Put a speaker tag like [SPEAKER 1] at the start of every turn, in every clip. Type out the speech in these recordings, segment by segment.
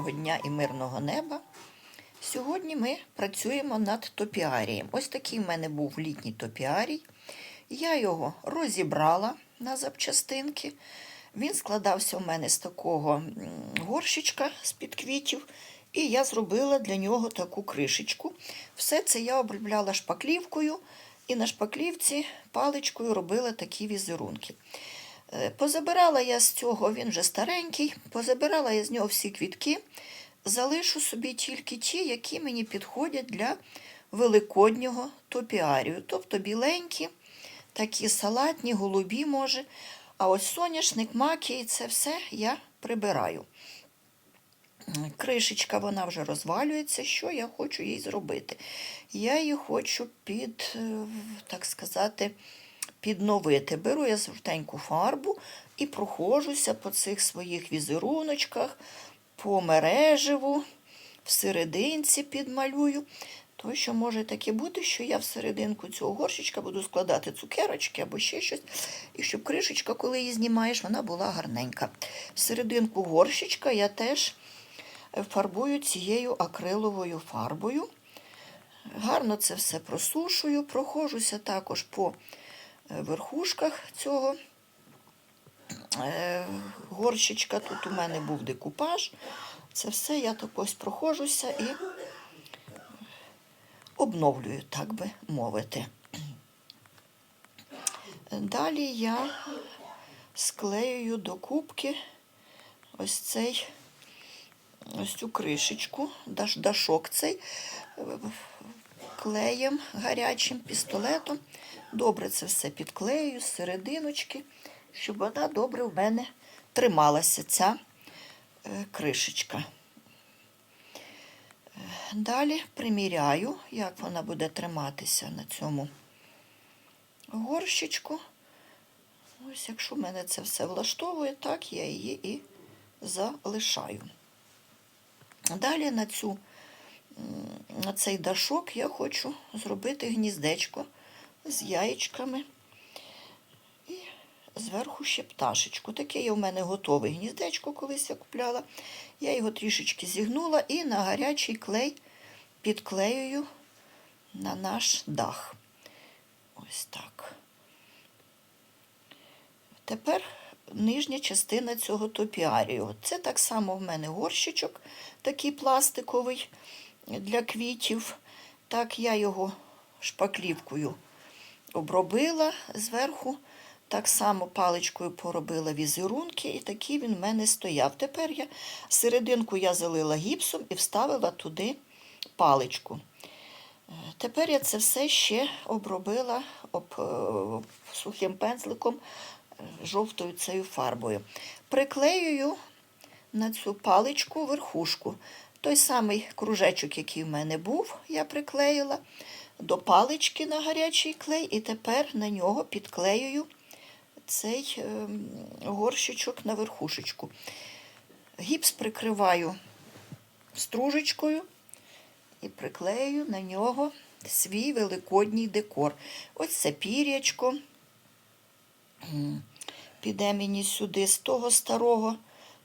[SPEAKER 1] Доброго дня і мирного неба. Сьогодні ми працюємо над топіарієм. Ось такий в мене був літній топіарій. Я його розібрала на запчастинки. Він складався у мене з такого горщичка з-під квітів, і я зробила для нього таку кришечку. Все це я обробляла шпаклівкою, і на шпаклівці паличкою робила такі візерунки. Е, Позабирала я з цього, він вже старенький, позабирала я з нього всі квітки, залишу собі тільки ті, які мені підходять для великоднього топіарію. Тобто біленькі, такі салатні, голубі, може. А ось соняшник, маки, і це все я прибираю. Кришечка вона вже розвалюється. Що я хочу їй зробити? Я її хочу під, е, так сказати, підновити. Беру я жовтеньку фарбу і прохожуся по цих своїх візеруночках, по мереживу, в серединці підмалюю. То, що може таке бути, що я в серединку цього горщичка буду складати цукерочки або ще щось, і щоб кришечка, коли її знімаєш, вона була гарненька. В серединку горщичка я теж фарбую цією акриловою фарбою. Гарно це все просушую, проходжуся також по е, верхушках цього е, горщичка. Тут у мене був декупаж. Це все я так ось проходжуся і обновлюю, так би мовити. Далі я склеюю до кубки ось цей ось цю кришечку, дашок цей е, клеєм гарячим пістолетом. Добре це все підклею з серединочки, щоб вона добре в мене трималася, ця е, кришечка. Е, Далі приміряю, як вона буде триматися на цьому горщичку. Ось, якщо мене це все влаштовує, так я її і залишаю. Далі на, цю, на цей дашок я хочу зробити гніздечко з яєчками і зверху ще пташечку. Таке є в мене готове гніздечко, колись я купляла. Я його трішечки зігнула і на гарячий клей підклеюю на наш дах. Ось так. Тепер нижня частина цього топіарію. Це так само в мене горщичок, такий пластиковий для квітів. Так, я його шпаклівкою обробила зверху. Так само паличкою поробила візерунки, і такий він в мене стояв. Тепер я серединку я залила гіпсом і вставила туди паличку. Е, Тепер я це все ще обробила об, е, сухим пензликом е, жовтою цією фарбою. Приклеюю на цю паличку верхушку. Той самий кружечок, який в мене був, я приклеїла до палички на гарячий клей, і тепер на нього підклеюю цей ем, горщичок на верхушечку. Гіпс прикриваю стружечкою і приклею на нього свій великодній декор. Ось це пір'ячко. Піде мені сюди з того старого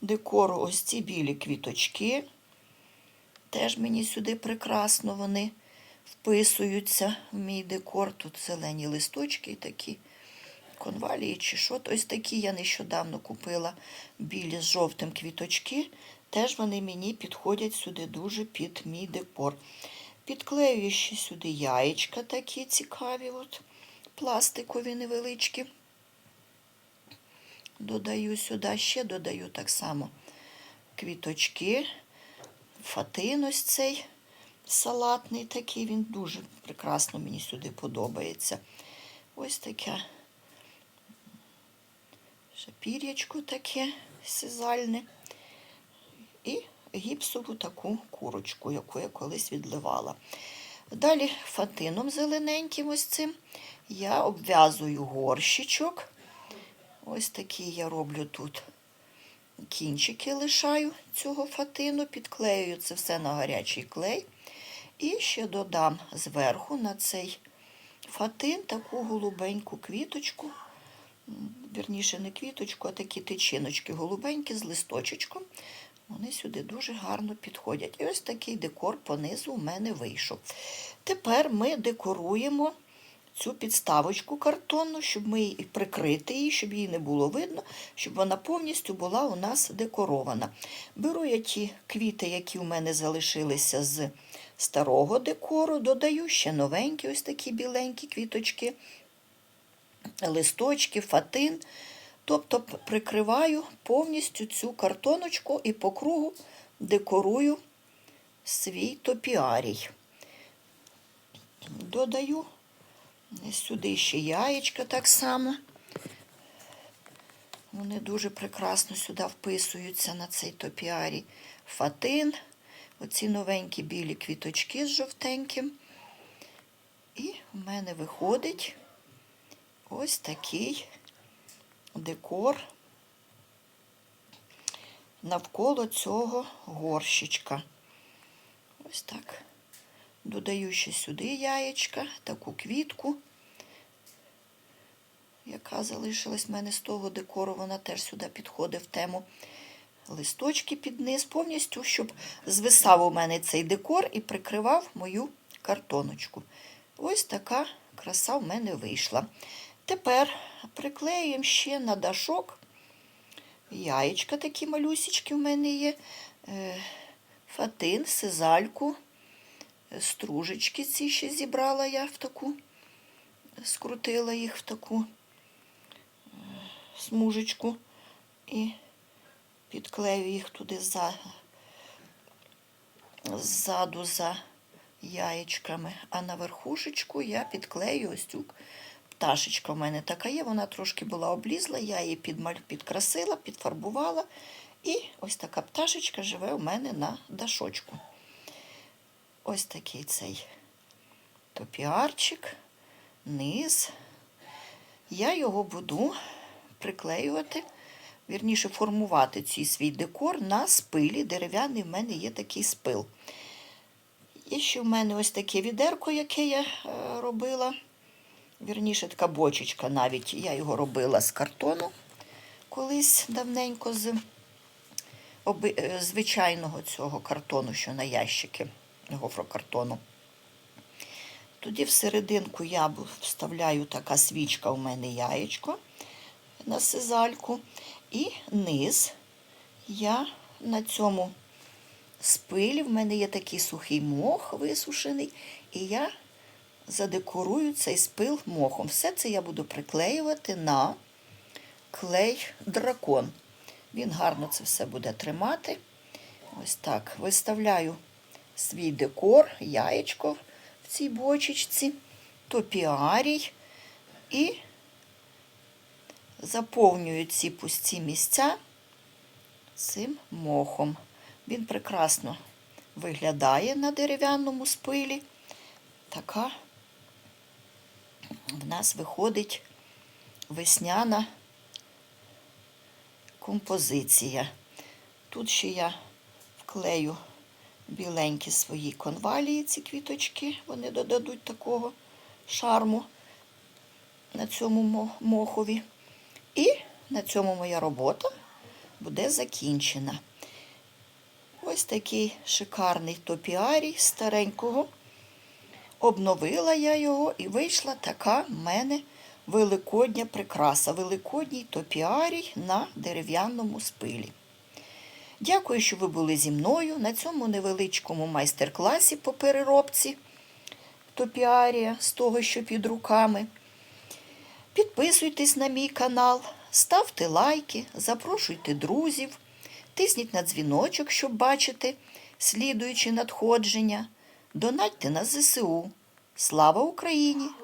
[SPEAKER 1] декору ось ці білі квіточки. Теж мені сюди прекрасно вони вписуються в мій декор. Тут зелені листочки такі конвалії чи що. Ось такі я нещодавно купила білі з жовтим квіточки. Теж вони мені підходять сюди дуже під мій декор. Підклеюю ще сюди яєчка такі цікаві, от, пластикові невеличкі. Додаю сюди, ще додаю так само квіточки, фатин ось цей салатний такий, він дуже прекрасно мені сюди подобається. Ось таке шапір'ячко таке сизальне. І гіпсову таку курочку, яку я колись відливала. Далі фатином зелененьким ось цим я обв'язую горщичок. Ось такі я роблю тут кінчики лишаю цього фатину, підклеюю це все на гарячий клей. І ще додам зверху на цей фатин таку голубеньку квіточку. Вірніше, не квіточку, а такі тичиночки голубенькі з листочечком. Вони сюди дуже гарно підходять. І ось такий декор понизу у мене вийшов. Тепер ми декоруємо цю підставочку картонну, щоб ми її прикрити її, щоб її не було видно, щоб вона повністю була у нас декорована. Беру я ті квіти, які у мене залишилися з старого декору, додаю ще новенькі, ось такі біленькі квіточки, листочки, фатин. Тобто прикриваю повністю цю картоночку і по кругу декорую свій топіарій. Додаю сюди ще яєчка так само. Вони дуже прекрасно сюди вписуються на цей топіарій. Фатин, оці новенькі білі квіточки з жовтеньким. І в мене виходить ось такий декор навколо цього горщичка. Ось так. Додаю ще сюди яєчка, таку квітку, яка залишилась в мене з того декору, вона теж сюди підходить в тему. Листочки під низ, повністю, щоб звисав у мене цей декор і прикривав мою картоночку. Ось така краса в мене вийшла. Тепер приклеюємо ще на дашок. Яєчка такі малюсічки в мене є. е, Фатин, сизальку, стружечки ці ще зібрала я в таку, скрутила їх в таку е, смужечку і підклею їх туди за, ззаду за яєчками. А на верхушечку я підклею ось цю пташечка в мене така є, вона трошки була облізла, я її підмаль... підкрасила, підфарбувала. І ось така пташечка живе у мене на дашочку. Ось такий цей топіарчик, низ. Я його буду приклеювати, вірніше формувати цей свій декор на спилі. Дерев'яний в мене є такий спил. І ще в мене ось таке відерко, яке я е, робила. Вірніше, така бочечка навіть. Я його робила з картону колись давненько з е, звичайного цього картону, що на ящики, гофрокартону. Тоді всерединку я вставляю така свічка у мене яєчко на сизальку. І низ я на цьому спилі, в мене є такий сухий мох висушений, і я задекорую цей спил мохом. Все це я буду приклеювати на клей дракон. Він гарно це все буде тримати. Ось так. Виставляю свій декор, яєчко в цій бочечці, топіарій і заповнюю ці пусті місця цим мохом. Він прекрасно виглядає на дерев'яному спилі. Така в нас виходить весняна композиція. Тут ще я вклею біленькі свої конвалії, ці квіточки, вони додадуть такого шарму на цьому мохові. І на цьому моя робота буде закінчена. Ось такий шикарний топіарій старенького. Обновила я його і вийшла така в мене великодня прикраса, великодній топіарій на дерев'яному спилі. Дякую, що ви були зі мною на цьому невеличкому майстер-класі по переробці топіарія з того, що під руками. Підписуйтесь на мій канал, ставте лайки, запрошуйте друзів, тисніть на дзвіночок, щоб бачити слідуючі надходження. Донатьте на ЗСУ. Слава Україні!